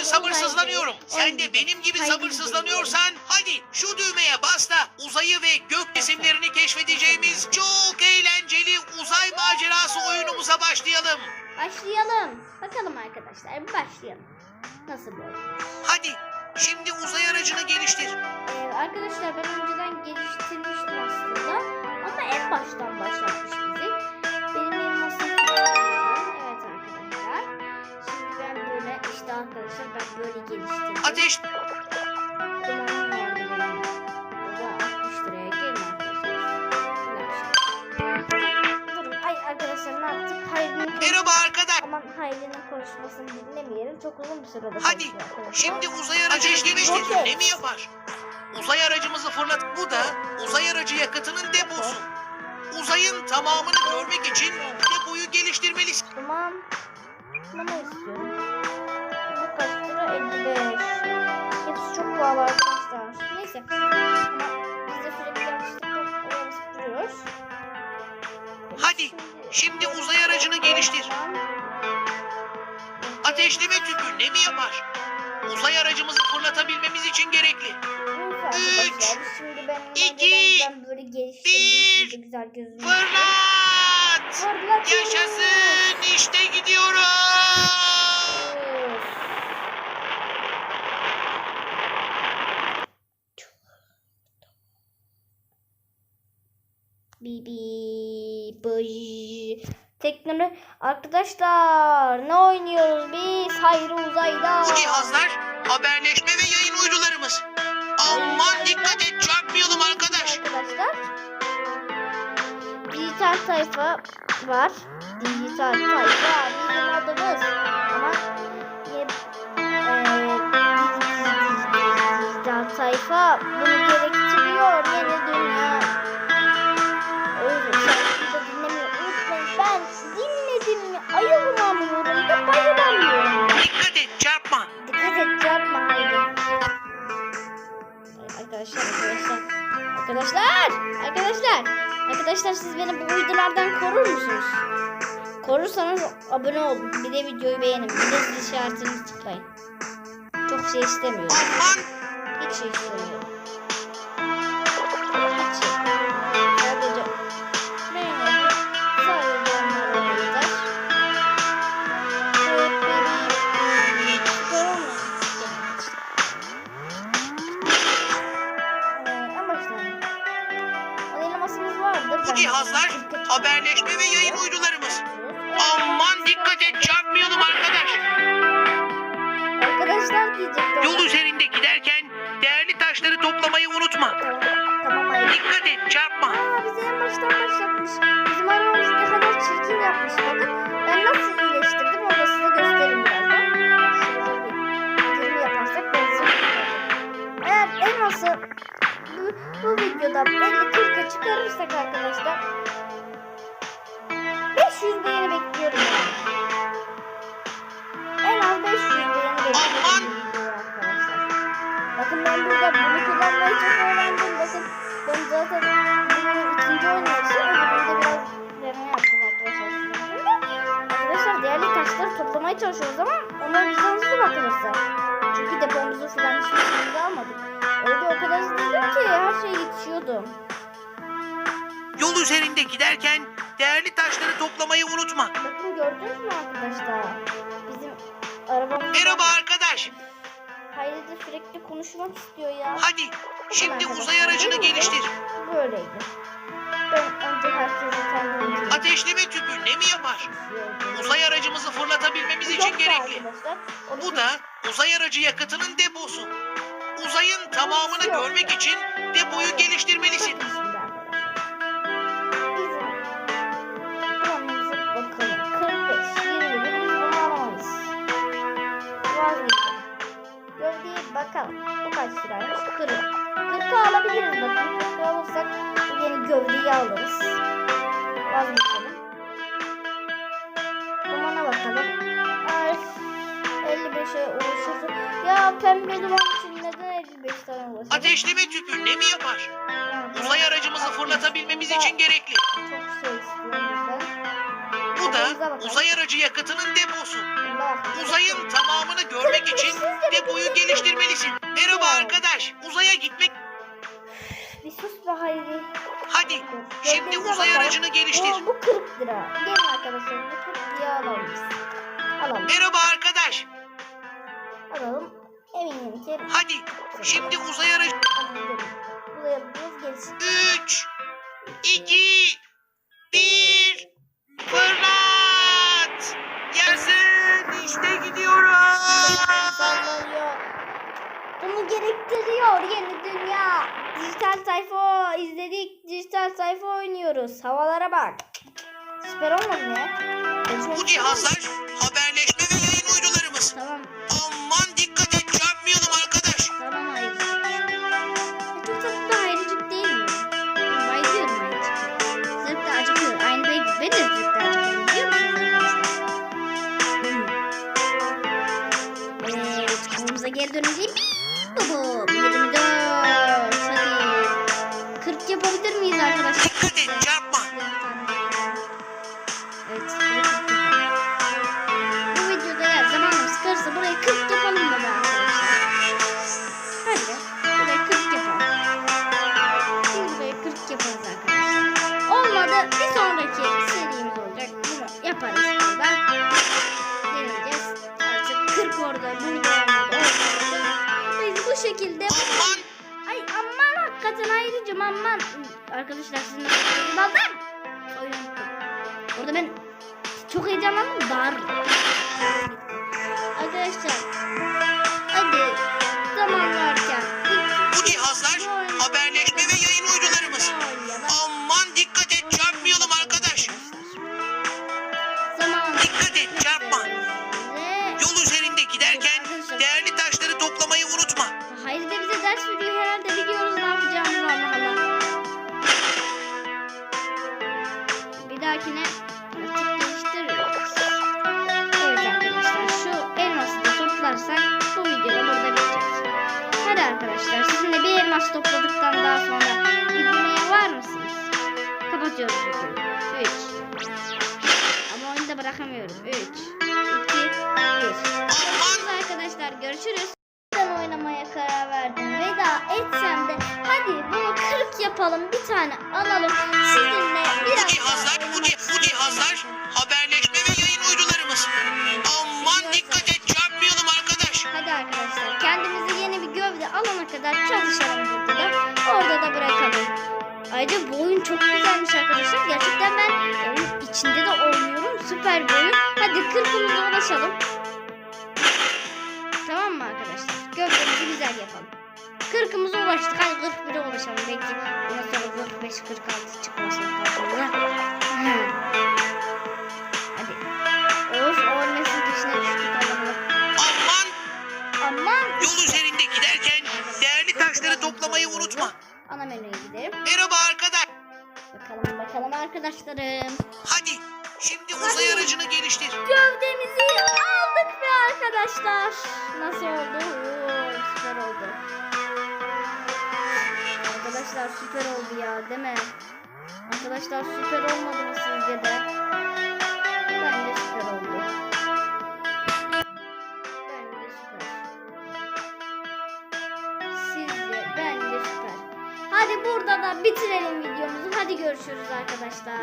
için sabırsızlanıyorum. Sen de benim gibi sabırsızlanıyorsan hadi şu düğmeye bas da uzayı ve gök cisimlerini keşfedeceğimiz çok eğlenceli uzay macerası oyunumuza başlayalım. Başlayalım. Bakalım arkadaşlar bir başlayalım. Nasıl bu oyun? Hadi şimdi uzay aracını geliştir. Ee, arkadaşlar ben önceden geliştirmiştim aslında. Ama en baştan başlatmış bizi. Hayri'nin merhaba arkadaş. Aman Hayri'nin konuşmasını dinlemeyelim. Çok uzun bir sürede Hadi şimdi uzay aracını geliştir. Roket. Ne mi yapar? Uzay aracımızı fırlat. Bu da uzay aracı yakıtının deposu. Uzayın tamamını görmek için depoyu geliştirmelisin. Tamam. Mama istiyorum. Pahalı arkadaşlar. Neyse. Ama biz de sürekli yanlışlıkla. Hadi şimdi uzay aracını geliştir. Ateşleme tüpü ne mi yapar? Uzay aracımızı fırlatabilmemiz için gerekli. Üç, iki, bir! Fırlat! Yaşasın işte gidiyoruz. Bıj. Teknoloji arkadaşlar ne oynuyoruz biz? Hayır uzayda. Bu cihazlar haberleşme ve yayın uydularımız. Aman dikkat et çarpmayalım arkadaş. Arkadaşlar. Dijital sayfa var. Dijital sayfa Arkadaşlar. Arkadaşlar. Arkadaşlar siz beni bu uydulardan korur musunuz? Korursanız abone olun. Bir de videoyu beğenin. Bir de zil işaretini tıklayın. Çok şey istemiyorum. Hiç şey istemiyorum. Bu cihazlar haberleşme ve yayın uydularımız. Aman dikkat et çarpmayalım arkadaş. Arkadaşlar diyecekler. Yol üzerinde giderken değerli taşları toplamayı unutma. Tamam, tamam hayır. Dikkat et çarpma. Aa bizi en baştan başlatmış. Bizim arabamızı ne kadar çirkin yapmış bakın. Ben nasıl iyileştirdim onu size göstereyim birazdan. Şurada bir girme yaparsak ben size göstereyim. Eğer elması bu, bu videoda 50-40'a çıkarırsak arkadaşlar 500 beğeni bekliyorum. En az 500 beğeni bekliyorum arkadaşlar. Bakın ben burada bunu kullanmayı çok öğrendim. Bakın ben zaten Yol üzerinde giderken değerli taşları toplamayı unutma. Bakın gördünüz mü arkadaşlar? Bizim arabamız... Merhaba arkadaş. Hayri de sürekli konuşmak istiyor ya. Hadi şimdi uzay aracını geliştir. Böyleydi. Ben önce herkese kendi oyuncumu Ateşleme tüpü ne mi yapar? Uzay aracımızı fırlatabilmemiz için gerekli. Bu da uzay aracı yakıtının deposu. Uzayın tamamını görmek için depoyu geliştirmelisin. Bakalım. Bu kaç liraymış? 40. 40'a alabiliriz bakın. 40'a alırsak bu yeni gövdeyi alırız. Vazgeçelim. Dumana bakalım. Ay, 55'e ulaşırız. Ya pembe duman için neden 55 tane ulaşırız? Ateşleme tüpü ne mi yapar? Uzay aracımızı fırlatabilmemiz için gerekli. Çok şey istiyorum. Bu da uzay aracı yakıtının deposu. Uzayın tamamını görmek için depoyu geliştirmelisin. Merhaba arkadaş. Uzaya gitmek. Bir sus be Hayri. Hadi şimdi uzay aracını geliştir. Bu, bu 40 lira. Gelin arkadaşlar bu 40 liraya alalım. Alalım. Merhaba arkadaş. Alalım. Eminim ki. Hadi şimdi uzay aracı. Buraya biraz gelsin. 3 2 1 Fırlat! Gelsin! İşte gidiyoruz! Bunu gerektiriyor yeni dünya. Dijital sayfa izledik. Dijital sayfa oynuyoruz. Havalara bak. Süper olmadı mı Bu cihazlar haberleşme ve yayın uydularımız. Tamam. Dikkat et çarpma. Evet. buraya 40 yapalım. Bu videoda eğer zamanımız sıkarsa burayı 40 yapalım baba arkadaşlar. Hadi. Buraya 40 yapalım. Şimdi buraya 40 yaparız arkadaşlar. Olmadı bir sonraki serimiz olacak. Bunu yaparız burada. Deneyeceğiz. Artık 40 orada, olmadı, orada. Biz bu şekilde aman hakikaten ayrıcım aman. Arkadaşlar. Oyun unuttum. Orada ben çok heyecanlandım. Bağırdım. Arkadaşlar. Hadi. Zaman varken. bu cihazlar haberleşme topladıktan daha sonra izlemeye var mısınız? Kapatıyoruz videoyu. 3 Ama oyunu da bırakamıyorum. 3 2 1 Aman arkadaşlar görüşürüz. Ben oynamaya karar verdim. Veda etsem de hadi bunu 40 yapalım bir tane alalım. Sizinle bu biraz cihazlar bu, oynamak ci- bu cihazlar haberleşme ve yayın uydularımız. Aman dikkat et çarpmayalım arkadaş. Hadi arkadaşlar kendimize yeni bir gövde alana kadar çalışalım Ayrıca bu oyun çok güzelmiş arkadaşlar. Gerçekten ben oyun içinde de oynuyorum. Süper bir oyun. Hadi 40'ımıza ulaşalım. Tamam mı arkadaşlar? Gövdemizi güzel yapalım. 40'ımıza ulaştık. Hadi 41'e ulaşalım. Belki bundan sonra 45, 46 çıkmasın karşımıza. Hadi. Of o nesil dışına düştük Allah'ım. Aman Aman. yol üzerinde giderken değerli taşları toplamayı unutma. Ana menüye gidelim. Merhaba arkadaş. Bakalım bakalım arkadaşlarım. Hadi şimdi uzay aracını geliştir. Gövdemizi aldık be arkadaşlar. Nasıl oldu? Oo, süper oldu. Arkadaşlar süper oldu ya değil mi? Arkadaşlar süper olmadı mı sizce de? Bence süper oldu. Burada da bitirelim videomuzu. Hadi görüşürüz arkadaşlar.